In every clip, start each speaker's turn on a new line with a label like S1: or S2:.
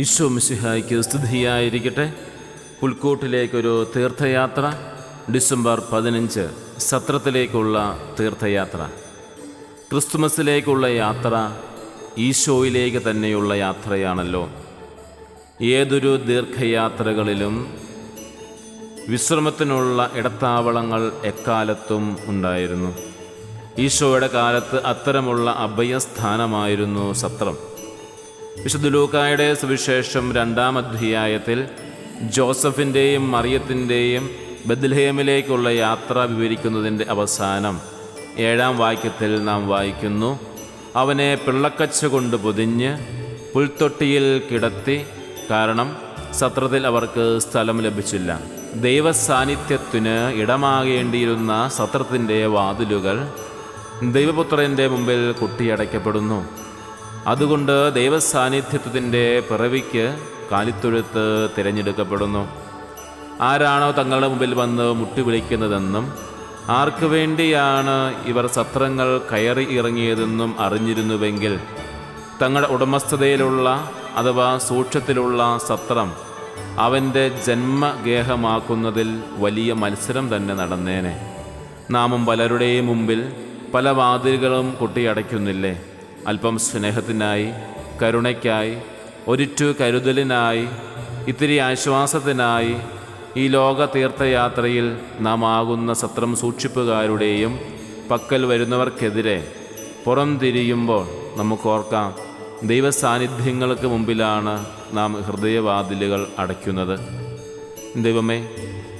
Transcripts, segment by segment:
S1: ഈശോ മിസിഹായ്ക്ക് സ്തുതിയായിരിക്കട്ടെ. പുൽക്കൂട്ടിലേക്കൊരു തീർത്ഥയാത്ര ഡിസംബർ പതിനഞ്ച് സത്രത്തിലേക്കുള്ള തീർത്ഥയാത്ര. ക്രിസ്തുമസിലേക്കുള്ള യാത്ര ഈശോയിലേക്ക് തന്നെയുള്ള യാത്രയാണല്ലോ. ഏതൊരു ദീർഘയാത്രകളിലും വിശ്രമത്തിനുള്ള ഇടത്താവളങ്ങൾ എക്കാലത്തും ഉണ്ടായിരുന്നു. ഈശോയുടെ കാലത്ത് അത്തരമുള്ള അഭയസ്ഥാനമായിരുന്നു സത്രം. വിശുദ്ധ ലൂക്കായുടെ സുവിശേഷം രണ്ടാം അധ്യായത്തിൽ ജോസഫിന്റെയും മറിയത്തിന്റെയും ബദ്ലഹേമിലേക്കുള്ള യാത്ര വിവരിക്കുന്നതിന്റെ അവസാനം ഏഴാം വാക്യത്തിൽ നാം വായിക്കുന്നു. അവനെ പിള്ളക്കച്ച കൊണ്ട് പൊതിഞ്ഞ് പുൽത്തൊട്ടിയിൽ കിടത്തി കാരണം സത്രത്തിൽ അവർക്ക് സ്ഥലം ലഭിച്ചില്ല. ദൈവസാന്നിധ്യത്തിന് ഇടമാകേണ്ടിയിരുന്ന സത്രത്തിന്റെ വാതിലുകൾ ദൈവപുത്രന്റെ മുമ്പിൽ കുട്ടിയടയ്ക്കപ്പെടുന്നു. അതുകൊണ്ട് ദൈവസാന്നിധ്യത്വത്തിന്റെ പിറവിക്ക് കാലിത്തൊഴുത്ത് തിരഞ്ഞെടുക്കപ്പെടുന്നു. ആരാണോ തങ്ങളുടെ മുമ്പിൽ വന്ന് മുട്ടി വിളിക്കുന്നതെന്നും ആർക്കു വേണ്ടിയാണ് ഇവർ സത്രങ്ങൾ കയറി ഇറങ്ങിയതെന്നും അറിഞ്ഞിരുന്നുവെങ്കിൽ തങ്ങളുടെ ഉടമസ്ഥതയിലുള്ള അഥവാ സൂക്ഷ്യത്തിലുള്ള സത്രം അവന്റെ ജന്മഗേഹമാക്കുന്നതിൽ വലിയ മത്സരം തന്നെ നടന്നേനെ. നാമും പലരുടെയും മുമ്പിൽ പല വാതിലുകളും കൊട്ടിയടയ്ക്കുന്നില്ലേ? അല്പം സ്നേഹത്തിനായി കരുണയ്ക്കായി ഒരിറ്റു കരുതലിനായി ഇത്തിരി ആശ്വാസത്തിനായി ഈ ലോക തീർത്ഥയാത്രയിൽ നാം ആകുന്ന സത്രം സൂക്ഷിപ്പുകാരുടെയും പക്കൽ വരുന്നവർക്കെതിരെ പുറം തിരിയുമ്പോൾ നമുക്കോർക്കാം ദൈവസാന്നിധ്യങ്ങൾക്ക് മുമ്പിലാണ് നാം ഹൃദയവാതിലുകൾ അടയ്ക്കുന്നത്. ദൈവമേ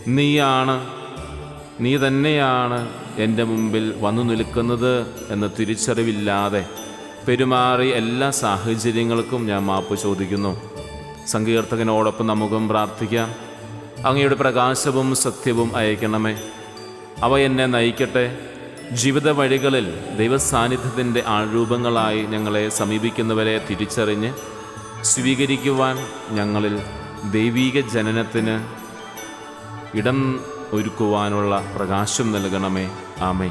S1: നീയാണ് നീ തന്നെയാണ് എന്റെ മുമ്പിൽ വന്നു നിൽക്കുന്നത് എന്ന തിരിച്ചറിവില്ലാതെ പെരുമാറി എല്ലാ സാഹചര്യങ്ങൾക്കും ഞാൻ മാപ്പ് ചോദിക്കുന്നു. സങ്കീർത്തകനോടൊപ്പം നമുക്കും പ്രാർത്ഥിക്കാം. അങ്ങയുടെ പ്രകാശവും സത്യവും അയക്കണമേ. അവ എന്നെ നയിക്കട്ടെ. ജീവിത വഴികളിൽ ദൈവസാന്നിധ്യത്തിന്റെ ആരൂപങ്ങളായി ഞങ്ങളെ സമീപിക്കുന്നവരെ തിരിച്ചറിഞ്ഞ് സ്വീകരിക്കുവാൻ ഞങ്ങളിൽ ദൈവീക ജനനത്തിന് ഇടം ഒരുക്കുവാനുള്ള പ്രകാശം നൽകണമേ. ആമേ